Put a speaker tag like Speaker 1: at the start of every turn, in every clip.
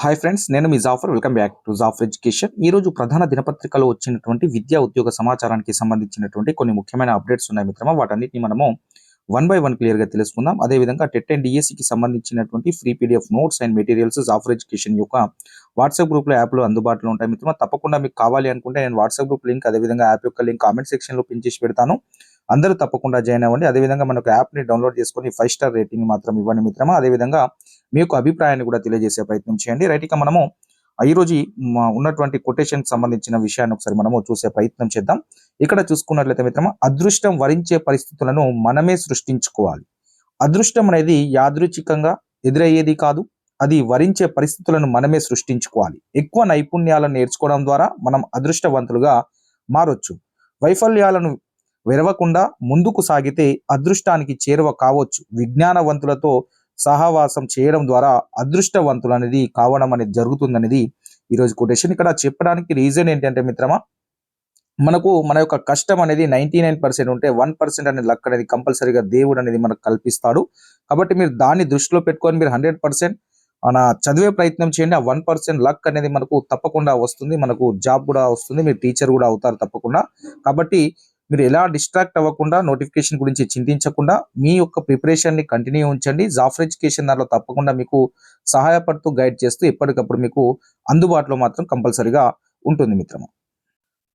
Speaker 1: Hi friends నేను మీ Jafar welcome back to Jafar education ఈ రోజు ప్రధాన దినపత్రికలో వచ్చినటువంటి విద్యా ఉద్యోగ సమాచారానికి సంబంధించినటువంటి కొన్ని ముఖ్యమైన అప్డేట్స్ ఉన్నాయి మిత్రమా. వాటన్నిటిని మనము వన్ బై వన్ క్లియర్గా తెలుసుకుందాం. అదేవిధంగా టెట్ అండ్ డిఎస్సికి సంబంధించినటువంటి free PDF notes and materials Jafar education యొక్క వాట్సాప్ గ్రూప్లో యాప్లో యాప్లో అందుబాటులో ఉంటాయి. మిత్రమా తప్పకుండా మీకు కావాలి అనుకుంటే నేను వాట్సాప్ గ్రూప్ లింక్ అదేవిధంగా యాప్ యొక్క లింక్ కామెంట్ సెక్షన్లో పిన్ చేసి పెడతాను. అందరూ తప్పకుండా జాయిన్ అవ్వండి. అదేవిధంగా మన ఒక యాప్ని డౌన్లోడ్ చేసుకొని ఫైవ్ స్టార్ రేటింగ్ మాత్రం ఇవ్వండి మిత్రమా. అదేవిధంగా మీ యొక్క అభిప్రాయాన్ని కూడా తెలియజేసే ప్రయత్నం చేయండి. రైట్ ఇక మనము ఈరోజు ఈ రోజు ఉన్నటువంటి కొటేషన్ సంబంధించిన విషయాన్ని ఒకసారి మనము చూసే ప్రయత్నం చేద్దాం. ఇక్కడ చూసుకున్నట్లయితే మిత్రమా అదృష్టం వరించే పరిస్థితులను మనమే సృష్టించుకోవాలి. అదృష్టం అనేది యాదృచ్ఛికంగా ఎదురయ్యేది కాదు అది వరించే పరిస్థితులను మనమే సృష్టించుకోవాలి. ఎక్కువ నైపుణ్యాలను నేర్చుకోవడం ద్వారా మనం అదృష్టవంతులుగా మారొచ్చు. వైఫల్యాలను విరవకుండా ముందుకు సాగితే అదృష్టానికి చేరువ కావచ్చు. విజ్ఞానవంతులతో సహవాసం చేయడం ద్వారా అదృష్టవంతులు అనేది కావడం అనేది జరుగుతుందనేది ఈరోజు కొటేషన్ ఇక్కడ చెప్పడానికి రీజన్ ఏంటంటే మిత్రమా మనకు మన యొక్క కష్టం అనేది నైన్టీ నైన్ పర్సెంట్ ఉంటే వన్ పర్సెంట్ అనేది లక్ అనేది కంపల్సరీగా దేవుడు అనేది మనకు కల్పిస్తాడు. కాబట్టి మీరు దాన్ని దృష్టిలో పెట్టుకొని మీరు హండ్రెడ్ పర్సెంట్ మన చదివే ప్రయత్నం చేయండి. ఆ వన్ పర్సెంట్ లక్ అనేది మనకు తప్పకుండా వస్తుంది. మనకు జాబ్ కూడా వస్తుంది. మీరు టీచర్ కూడా అవుతారు తప్పకుండా. కాబట్టి మీరు ఎలా డిస్ట్రాక్ట్ అవ్వకుండా నోటిఫికేషన్ గురించి చింతించకుండా మీ యొక్క ప్రిపరేషన్ని కంటిన్యూ ఉంచండి. జాఫర్ ఎడ్యుకేషన్ దానిలో తప్పకుండా మీకు సహాయపడుతూ గైడ్ చేస్తూ ఎప్పటికప్పుడు మీకు అందుబాటులో మాత్రం కంపల్సరిగా ఉంటుంది మిత్రమా.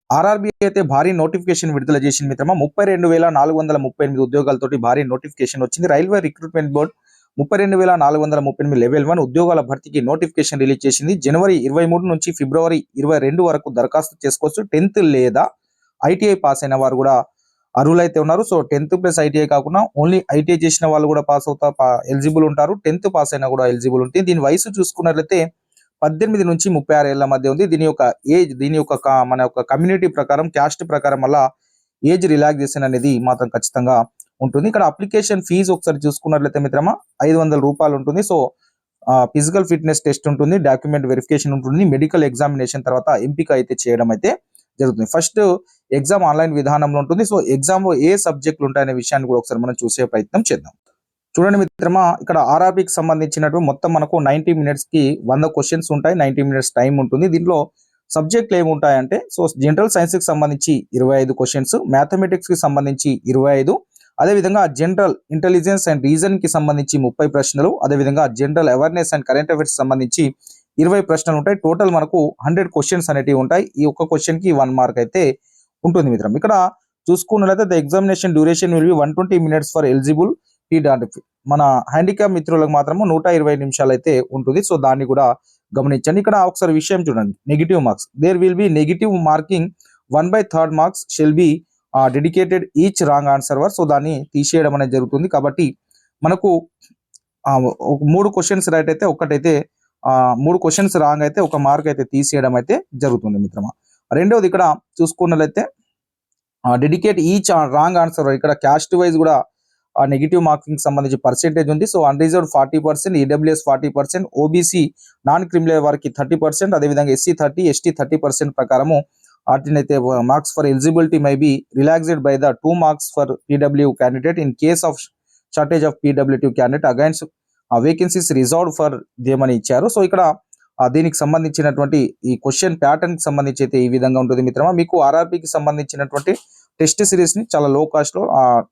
Speaker 1: ఆర్ఆర్బీ అయితే భారీ నోటిఫికేషన్ విడుదల చేసిన మిత్రమా. ముప్పై రెండు వేల నాలుగు వందల ముప్పై ఎనిమిది ఉద్యోగాలతోటి భారీ నోటిఫికేషన్ వచ్చింది. రైల్వే రిక్రూట్మెంట్ బోర్డు ముప్పై రెండు వేల నాలుగు వందల ముప్పై ఎనిమిది లెవెల్ వన్ ఉద్యోగాల భర్తీకి నోటిఫికేషన్ రిలీజ్ చేసింది. జనవరి ఇరవై మూడు నుంచి ఫిబ్రవరి ఇరవై రెండు వరకు దరఖాస్తు చేసుకోవచ్చు. టెన్త్ లేదా ఐటీఐ పాస్ అయిన వారు కూడా అర్హులైతే ఉన్నారు. సో టెన్త్ ప్లస్ ఐటీఐ కాకుండా ఓన్లీ ఐటీఐ చేసిన వాళ్ళు కూడా పాస్ అవుతా ఎలిజిబుల్ ఉంటారు. టెన్త్ పాస్ అయినా కూడా ఎలిజిబుల్ ఉంటుంది దీని వయసు చూసుకున్నట్లయితే పద్దెనిమిది నుంచి ముప్పై ఆరు ఏళ్ళ మధ్య ఉంది. దీని యొక్క ఏజ్ దీని యొక్క మన యొక్క కమ్యూనిటీ ప్రకారం క్యాస్ట్ ప్రకారం వల్ల ఏజ్ రిలాక్సేషన్ అనేది మాత్రం ఖచ్చితంగా ఉంటుంది. ఇక్కడ అప్లికేషన్ ఫీజు ఒకసారి చూసుకున్నట్లయితే మిత్రమా ఐదు వందల రూపాయలు ఉంటుంది. సో ఫిజికల్ ఫిట్నెస్ టెస్ట్ ఉంటుంది. డాక్యుమెంట్ వెరిఫికేషన్ ఉంటుంది. మెడికల్ ఎగ్జామినేషన్ తర్వాత ఎంపిక అయితే చేయడం అయితే జరుగుతుంది. ఫస్ట్ ఎగ్జామ్ ఆన్లైన్ విధానంలో ఉంటుంది. సో ఎగ్జామ్లో ఏ సబ్జెక్టులు ఉంటాయనే విషయాన్ని కూడా ఒకసారి మనం చూసే ప్రయత్నం చేద్దాం. చూడండి మిత్రమా ఇక్కడ ఆర్ఆర్బికి సంబంధించినట్టు మొత్తం మనకు నైన్టీ మినిట్స్కి వంద క్వశ్చన్స్ ఉంటాయి. నైన్టీ మినిట్స్ టైం ఉంటుంది. దీంట్లో సబ్జెక్టులు ఏమి ఉంటాయంటే సో జనరల్ సైన్స్కి సంబంధించి ఇరవై ఐదు క్వశ్చన్స్ మ్యాథమెటిక్స్కి సంబంధించి ఇరవై ఐదు అదేవిధంగా జనరల్ ఇంటెలిజెన్స్ అండ్ రీజన్కి సంబంధించి ముప్పై ప్రశ్నలు అదేవిధంగా general awareness and current affairs సంబంధించి ఇరవై ప్రశ్నలు ఉంటాయి. టోటల్ మనకు హండ్రెడ్ క్వశ్చన్స్ అనేటివి ఉంటాయి. ఈ ఒక్క క్వశ్చన్కి వన్ మార్క్ అయితే ఉంటుంది మిత్రం. ఇక్కడ చూసుకున్నట్లయితే the examination duration will be one twenty minutes for eligible T మన హ్యాండిక్యాప్ మిత్రులకు మాత్రము నూట ఇరవై నిమిషాలు అయితే ఉంటుంది. సో దాన్ని కూడా గమనించండి. ఇక్కడ ఒకసారి విషయం చూడండి. Negative marks there will be negative marking one by third marks shall be dedicated each wrong answer were so దాన్ని తీసేయడం అనేది జరుగుతుంది. కాబట్టి మనకు uh, ఆ, మూడు క్వశ్చన్స్ రైట్ అయితే ఒకటైతే మూడు క్వశ్చన్స్ రాంగ్ అయితే ఒక మార్క్ అయితే తీసేయడం అయితే జరుగుతుంది మిత్రమా. రెండవది ఇక్కడ చూసుకున్నట్లయితే డెడికేట్ ఈచ్ రాంగ్ ఆన్సర్ ఇక్కడ క్యాస్ట్ వైజ్ కూడా ఆ నెగిటివ్ మార్కింగ్ సంబంధించి పర్సెంటేజ్ ఉంది. So unreserved forty percent EWS forty percent OBC non criminal వారికి థర్టీ పర్సెంట్ అదేవిధంగా SC thirty ST thirty percent ప్రకారము వాటినైతే marks for eligibility may be relaxed by the two marks for PW candidate in case of shortage of PWT candidate against vacancies reserved for దేమని ఇచ్చారు. So ఇక్కడ దీనికి సంబంధించినటువంటి ఈ question ప్యాటర్న్కి సంబంధించి అయితే ఈ విధంగా ఉంటుంది మిత్రమా. మీకు RRB కి సంబంధించినటువంటి టెస్ట్ సిరీస్ని చాలా లో కాస్ట్లో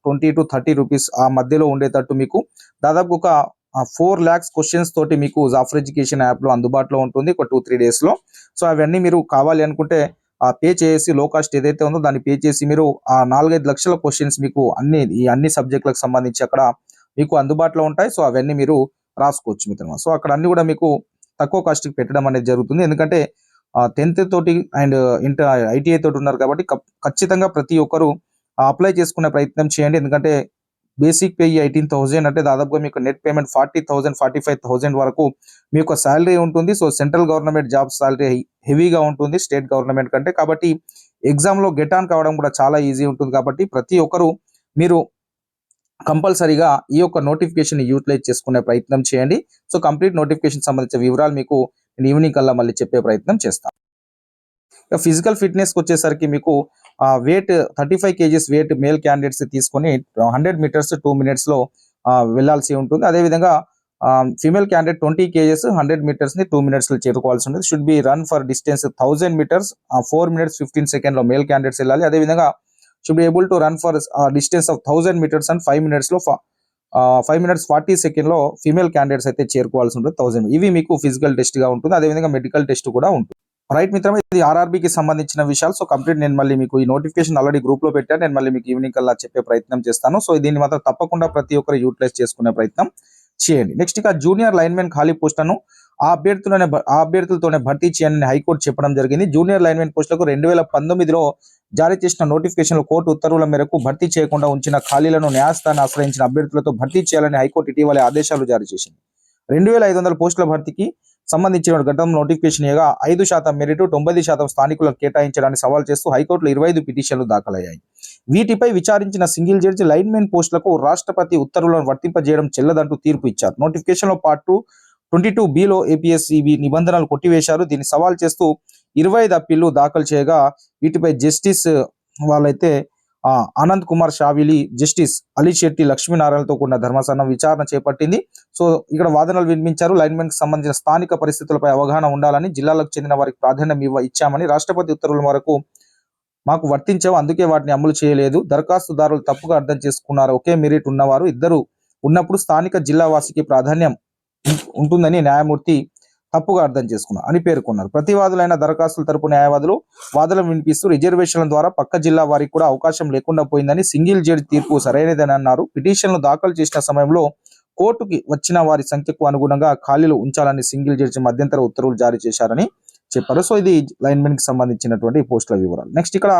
Speaker 1: ట్వంటీ టు థర్టీ రూపీస్ ఆ మధ్యలో ఉండేటట్టు మీకు దాదాపు ఒక ఫోర్ ల్యాక్స్ క్వశ్చన్స్ తోటి మీకు జాఫర్ ఎడ్యుకేషన్ యాప్లో అందుబాటులో ఉంటుంది ఒక టూ త్రీ డేస్లో. సో అవన్నీ మీరు కావాలి అనుకుంటే ఆ పే చేసి లో కాస్ట్ ఏదైతే ఉందో దాన్ని పే చేసి మీరు ఆ నాలుగైదు లక్షల క్వశ్చన్స్ మీకు అన్ని ఈ అన్ని సబ్జెక్టులకు సంబంధించి అక్కడ మీకు అందుబాటులో ఉంటాయి. సో అవన్నీ మీరు రాసుకోవచ్చు మిత్రమా సో అక్కడ అన్ని కూడా మీకు తక్కువ కాస్ట్కి పెట్టడం అనేది జరుగుతుంది. ఎందుకంటే టెన్త్ తోటి అండ్ ఇంటర్ ఐటీఐ తోటి ఉన్నారు కాబట్టి ఖచ్చితంగా ప్రతి ఒక్కరు అప్లై చేసుకునే ప్రయత్నం చేయండి. ఎందుకంటే బేసిక్ పే ఎయిటీన్ థౌసండ్ అంటే దాదాపుగా మీకు net payment forty thousand forty five thousand వరకు మీ యొక్క శాలరీ ఉంటుంది. So central government job salary హెవీగా ఉంటుంది స్టేట్ గవర్నమెంట్ కంటే. కాబట్టి ఎగ్జామ్లో గెట్ ఆన్ కావడం కూడా చాలా ఈజీ ఉంటుంది. కాబట్టి ప్రతి ఒక్కరు మీరు కంపల్సరీగా ఈ యొక్క నోటిఫికేషన్ యూటిలైజ్ చేసుకునే ప్రయత్నం చేయండి. సో కంప్లీట్ నోటిఫికేషన్ సంబంధించిన వివరాలు మీకు నేను ఈవినింగ్ కల్లా మళ్ళీ చెప్పే ప్రయత్నం చేస్తాను. ఫిజికల్ ఫిట్నెస్కి వచ్చేసరికి మీకు weight thirty five KGs weight male candidates తీసుకొని హండ్రెడ్ మీటర్స్ టూ మినిట్స్లో వెళ్ళాల్సి వెళ్ళాల్సి ఉంటుంది. అదేవిధంగా female candidate twenty KGs hundred మీటర్స్ని two మినిట్స్లో చేరుకోవాల్సి ఉంటుంది. Should be run for distance thousand metres four minutes fifteen సెకండ్లో మేల్ క్యాండిడేట్స్ వెళ్ళాలి. అదేవిధంగా should be able to run for distance of thousand metres and five మినిట్స్లో ఫైవ్ మినిట్స్ ఫార్టీ సెకండ్లో female candidates అయితే చేరుకోవాల్సి ఉంటుంది థౌసండ్ ఇవి మీకు ఫిజికల్ టెస్ట్గా ఉంటుంది అదేవిధంగా మెడికల్ టెస్ట్ కూడా ఉంటుంది. రైట్ మిత్రం ఇది ఆర్ఆర్బీకి సంబంధించిన విషయాలు. సో కంప్లీట్ నేను మళ్ళీ మీకు ఈ నోటిఫికేషన్ ఆల్రెడీ గ్రూప్లో పెట్టాను నేను మళ్ళీ మీకు ఈవినింగ్ కల్లా చెప్పే ప్రయత్నం చేస్తాను. సో దీన్ని మాత్రం తప్పకుండా ప్రతి ఒక్కరు యూటిలైజ్ చేసుకునే ప్రయత్నం చేయండి. నెక్స్ట్ ఇక జూనియర్ లైన్మెన్ ఖాళీ పోస్టులను ఆ అభ్యర్థులనే ఆ అభ్యర్థులతోనే భర్తీ చేయాలని హైకోర్టు చెప్పడం జరిగింది. జూనియర్ లైన్మెన్ పోస్టులకు రెండు వేల పంతొమ్మిదిలో జారీ చేసిన నోటిఫికేషన్ కోర్టు ఉత్తర్వుల మేరకు భర్తీ చేయకుండా ఉంచిన ఖాళీలను న్యాయస్థానం ఆశ్రయించిన అభ్యర్థులతో భర్తీ చేయాలని హైకోర్టు ఇటీవల ఆదేశాలు జారీ చేసింది. రెండు వేల ఐదు వందల పోస్టుల భర్తీకి సంబంధించిన గతంలో నోటిఫికేషన్ ఇవ్వగా ఐదు శాతం మెరిట్ తొంభై శాతం స్థానికులకు కేటాయించడానికి సవాల్ చేస్తూ హైకోర్టులో ఇరవై ఐదు పిటిషన్లు దాఖలయ్యాయి. వీటిపై విచారించిన సింగిల్ జడ్జి లైన్మెన్ పోస్టులకు రాష్ట్రపతి ఉత్తర్వులను వర్తింపజేయడం చెల్లదంటూ తీర్పు ఇచ్చారు. నోటిఫికేషన్లో పాటు ట్వంటీ టూ బిలో ఏపీఎస్ఈబి నిబంధనలు కొట్టివేశారు. దీన్ని సవాల్ చేస్తూ ఇరవై ఐదు అప్పీళ్ళు దాఖలు చేయగా వీటిపై జస్టిస్ వాళ్ళైతే ఆనంద్ కుమార్ షావిలి జస్టిస్ అలీ శెట్టి లక్ష్మీనారాయణతో కూడిన ధర్మాసనం విచారణ చేపట్టింది. సో ఇక్కడ వాదనలు వినిపించారు. లైన్మెన్కి సంబంధించిన స్థానిక పరిస్థితులపై అవగాహన ఉండాలని జిల్లాలకు చెందిన వారికి ప్రాధాన్యం ఇవ్వ ఇచ్చామని రాష్ట్రపతి ఉత్తర్వుల వరకు మాకు వర్తించావు. అందుకే వాటిని అమలు చేయలేదు. దరఖాస్తుదారులు తప్పుగా అర్థం చేసుకున్నారు. ఒకే మెరిట్ ఉన్నవారు ఇద్దరు ఉన్నప్పుడు స్థానిక జిల్లా వాసికి ప్రాధాన్యం ఉంటుందని న్యాయమూర్తి తప్పుగా అర్థం చేసుకున్నారు అని పేర్కొన్నారు. ప్రతివాదులైన దరఖాస్తుల తరపు న్యాయవాదులు వాదనలు వినిపిస్తూ రిజర్వేషన్ల ద్వారా పక్క జిల్లా వారికి కూడా అవకాశం లేకుండా పోయిందని సింగిల్ జడ్జి తీర్పు సరైనదని అన్నారు. పిటిషన్లు దాఖలు చేసిన సమయంలో కోర్టుకి వచ్చిన వారి సంఖ్యకు అనుగుణంగా ఖాళీలు ఉంచాలని సింగిల్ జడ్జి మధ్యంతర ఉత్తర్వులు జారీ చేశారని చెప్పారు. సో ఇది లైన్మెన్కి సంబంధించినటువంటి పోస్టుల వివరాలు. నెక్స్ట్ ఇక్కడ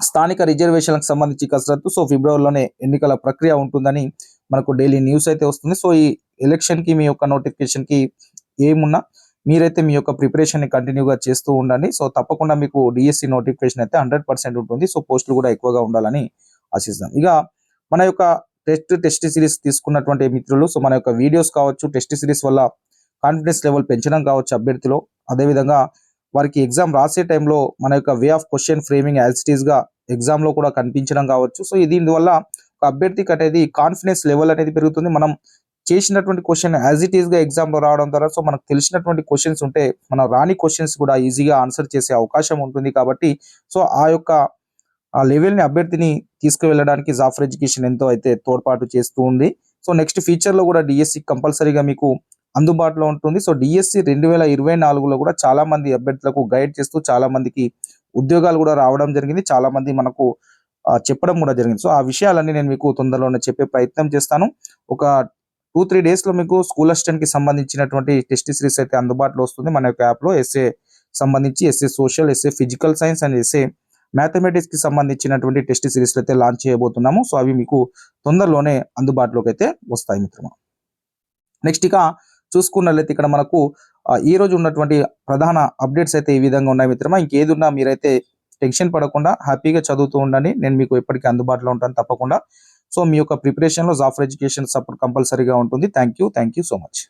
Speaker 1: స్థానిక రిజర్వేషన్లకు సంబంధించి కసరత్తు. సో ఫిబ్రవరిలోనే ఎన్నికల ప్రక్రియ ఉంటుందని మనకు డైలీ న్యూస్ అయితే వస్తుంది. సో ఈ ఎలక్షన్కి మీ యొక్క నోటిఫికేషన్కి ఏమున్నా మీరైతే మీ యొక్క ప్రిపరేషన్ని కంటిన్యూగా చేస్తూ ఉండండి. సో తప్పకుండా మీకు డిఎస్సి నోటిఫికేషన్ అయితే హండ్రెడ్ పర్సెంట్ ఉంటుంది. సో పోస్టులు కూడా ఎక్కువగా ఉండాలని ఆశిస్తాం. ఇక మన యొక్క టెస్ట్ టెస్ట్ సిరీస్ తీసుకున్నటువంటి మిత్రులు సో మన యొక్క వీడియోస్ కావచ్చు టెస్ట్ సిరీస్ వల్ల కాన్ఫిడెన్స్ లెవెల్ పెంచడం కావచ్చు అభ్యర్థిలో. అదేవిధంగా వారికి ఎగ్జామ్ రాసే టైంలో మన యొక్క వే ఆఫ్ క్వశ్చన్ ఫ్రేమింగ్ యాజిటీస్గా ఎగ్జామ్లో ఎగ్జామ్లో కూడా కనిపించడం కావచ్చు. సో దీని దీనివల్ల ఒక అభ్యర్థికి అనేది కాన్ఫిడెన్స్ లెవెల్ అనేది పెరుగుతుంది. మనం చేసినటువంటి క్వశ్చన్ యాజ్ ఇట్ ఈస్గా ఎగ్జామ్లో ఎగ్జామ్లో రావడం ద్వారా సో మనకు తెలిసినటువంటి క్వశ్చన్స్ ఉంటే మన రాని క్వశ్చన్స్ కూడా ఈజీగా ఆన్సర్ చేసే అవకాశం ఉంటుంది కాబట్టి సో ఆ యొక్క ఆ లెవెల్ని అభ్యర్థిని తీసుకువెళ్ళడానికి జాఫర్ ఎడ్యుకేషన్ ఎంతో అయితే తోడ్పాటు చేస్తూ ఉంది. సో నెక్స్ట్ ఫ్యూచర్లో కూడా డిఎస్సి కంపల్సరీగా మీకు అందుబాటులో ఉంటుంది. సో డిఎస్సి రెండు వేల ఇరవై నాలుగులో కూడా చాలా మంది అభ్యర్థులకు గైడ్ చేస్తూ చాలా మందికి ఉద్యోగాలు కూడా రావడం జరిగింది. చాలా మంది మనకు చెప్పడం కూడా జరిగింది. సో ఆ విషయాలన్నీ నేను మీకు తొందరలోనే చెప్పే ప్రయత్నం చేస్తాను. ఒక టూ త్రీ డేస్లో మీకు స్కూల్ అసిస్టెంట్కి సంబంధించినటువంటి టెస్ట్ సిరీస్ అయితే అందుబాటులో వస్తుంది. మన యొక్క యాప్లో ఎస్ఏ సంబంధించి SA social SA physical science and SA మ్యాథమెటిక్స్కి సంబంధించినటువంటి టెస్ట్ సిరీస్ అయితే లాంచ్ చేయబోతున్నాము. సో అవి మీకు తొందరలోనే అందుబాటులోకి అయితే వస్తాయి మిత్రమా. నెక్స్ట్ ఇక చూసుకున్నట్లయితే ఇక్కడ మనకు ఈ రోజు ఉన్నటువంటి ప్రధాన అప్డేట్స్ అయితే ఈ విధంగా ఉన్నాయి మిత్రమా. ఇంకేది ఉన్నా మీరైతే టెన్షన్ పడకుండా హ్యాపీగా చదువుతూ ఉండండి. నేను మీకు ఎప్పటికీ అందుబాటులో ఉంటాను తప్పకుండా. సో మీ యొక్క ప్రిపరేషన్లో జాఫర్ ఎడ్యుకేషన్ సపోర్ట్ కంపల్సరీగా ఉంటుంది. Thank you thank you so much